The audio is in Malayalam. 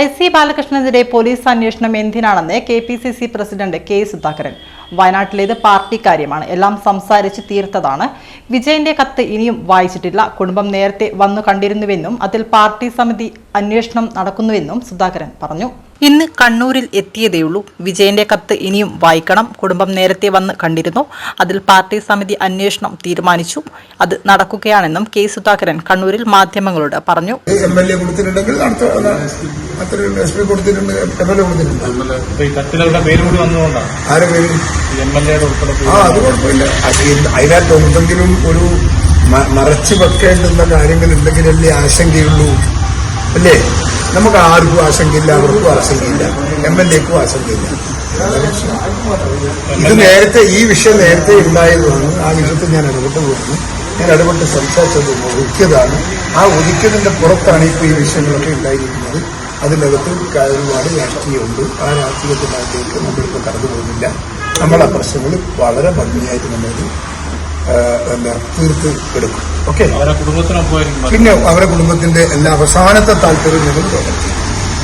ഐ സി ബാലകൃഷ്ണനെതിരെ പോലീസ് അന്വേഷണം എന്തിനാണെന്ന് K P C C president K Sudhakaran. വയനാട്ടിലേത് party കാര്യമാണ്. എല്ലാം സംസാരിച്ച് തീർത്തതാണ്. വിജയന്റെ കത്ത് ഇനിയും വായിച്ചിട്ടില്ല. കുടുംബം നേരത്തെ വന്നു കണ്ടിരുന്നുവെന്നും അതിൽ പാർട്ടി സമിതി അന്വേഷണം നടക്കുന്നുവെന്നും സുധാകരൻ പറഞ്ഞു. ഇന്ന് കണ്ണൂരിൽ എത്തിയതേയുള്ളൂ. വിജയന്റെ കത്ത് ഇനിയും വായിക്കണം. കുടുംബം നേരത്തെ വന്ന് കണ്ടിരുന്നു. അതിൽ പാർട്ടി സമിതി അന്വേഷണം തീരുമാനിച്ചു. അത് നടക്കുകയാണെന്നും കെ സുധാകരൻ കണ്ണൂരിൽ മാധ്യമങ്ങളോട് പറഞ്ഞു. അതിനകത്ത് എന്തെങ്കിലും ഒരു മറച്ചു വെക്കേണ്ടുന്ന കാര്യങ്ങൾ ഉണ്ടെങ്കിലല്ലേ ആശങ്കയുള്ളൂ. അല്ലേ? നമുക്ക് ആർക്കും ആശങ്കയില്ല അവർക്കും ആശങ്കയില്ല. M L എക്കും ആശങ്കയില്ല. ഇത് നേരത്തെ ഈ വിഷയം നേരത്തെ ഉണ്ടായതാണ് ആ വിഷയത്തിൽ ഞാൻ ഇടപെട്ട് പോകുന്നു ഞാൻ ഇടപെട്ട് സംസാരിച്ചത് ഒതുക്കിയതാണ്. ആ ഒതുക്കിയതിന്റെ പുറത്താണ് ഇപ്പോൾ ഈ വിഷയങ്ങളൊക്കെ ഉണ്ടായിരിക്കുന്നത്. അതിനകത്ത് ഒരുപാട് രാഷ്ട്രീയമുണ്ട്. ആ രാഷ്ട്രീയത്തിനകത്തേക്ക് നമ്മളിപ്പോൾ കടന്നു പോകുന്നില്ല. നമ്മൾ ആ പ്രശ്നങ്ങൾ വളരെ ഭംഗിയായിട്ട് നമ്മളത് എന്താ തീർത്ത് എടുക്കും. ഓക്കെ. പിന്നെ അവരുടെ കുടുംബത്തിന്റെ എല്ലാ അവസാനത്തെ താല്പര്യം നിങ്ങൾ